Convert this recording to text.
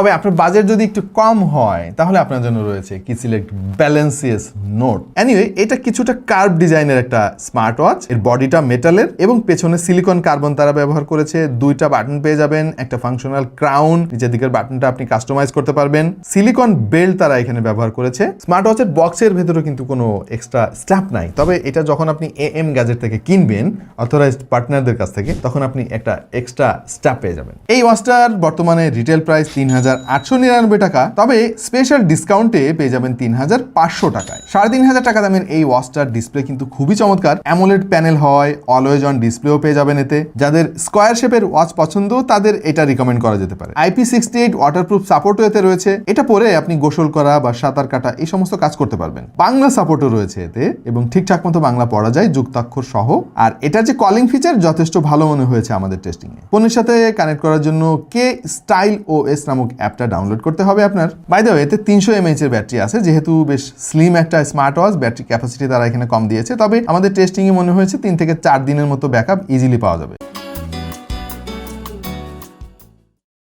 তবে আপনার বাজেট যদি একটু কম হয়, তাহলে আপনার জন্য রয়েছে কি সিলেক্ট ব্যালেন্সিয়াস নোট এনিওয়ে এটা কিছুটা কার্ভ ডিজাইনের একটা স্মার্ট ওয়াচ এর বডিটা মেটালের এবং পেছনে সিলিকন কার্বন তারা ব্যবহার করেছে। দুইটা বাটন পেয়ে যাবেন, একটা ফাংশনাল ক্রাউন নিচের দিকের বাটনটা আপনি কাস্টমাইজ করতে পারবেন। সিলিকন বেল্ট তারা এখানে ব্যবহার করেছে। স্মার্ট ওয়াচের বক্সের ভেতরে কিন্তু কোনো এক্সট্রা স্ট্যাপ নাই। তবে এটা যখন আপনি এ এম গ্যাজেট থেকে কিনবেন অথরাইজড পার্টনারদের কাছ থেকে, তখন আপনি একটা এক্সট্রা স্ট্যাপ পেয়ে যাবেন। এই ওয়াচটার বর্তমানে রিটেল প্রাইস তিন হাজার আটশো নিরানব্বই টাকা, তবে স্পেশাল ডিসকাউন্টে পেয়ে যাবেন তিন হাজার পাঁচশো টাকায়। সাড়ে তিন হাজার টাকা দামের এই ওয়াচটার ডিসপ্লে কিন্তু খুবই চমৎকার। অ্যামোলেড প্যানেল হয় অলওয়েজ অন ডিসপ্লেও পেয়ে যাবেন এতে। যাদের স্কোয়ার শেপের ওয়াচ পছন্দ, তাদের এটা রিকমেন্ড করা যেতে পারে। আইপি সিক্সটি এইট ওয়াটারপ্রুফ সাপোর্টও এতে রয়েছে। এটা পরে আপনি গোসল করা বা সাঁতার কাটা এই সমস্ত কাজ করতে পারবেন। বাংলা সাপোর্টও রয়েছে এতে, এবং ঠিকঠাক মতো বাংলা পড়া যায়, যুক্তাক্ষর সহ। আর এটার যে কলিং ফিচার যথেষ্ট ভালো মনে হয়েছে আমাদের টেস্টিং এ ফোনের সাথে কানেক্ট করার জন্য কে স্টাইল ও এস নামক অ্যাপটা ডাউনলোড করতে হবে আপনার। বাই এতে তিনশো এমএইচ এর ব্যাটারি আছে, যেহেতু বেশ স্লিম একটা স্মার্ট ওয়াচ ব্যাটারি ক্যাপাসিটি তারা এখানে কম দিয়েছে, তবে আমাদের টেস্টিংয়ে মনে হয়েছে তিন থেকে চার দিনের মতো ব্যাকআপ ইজিলি পাওয়া যাবে।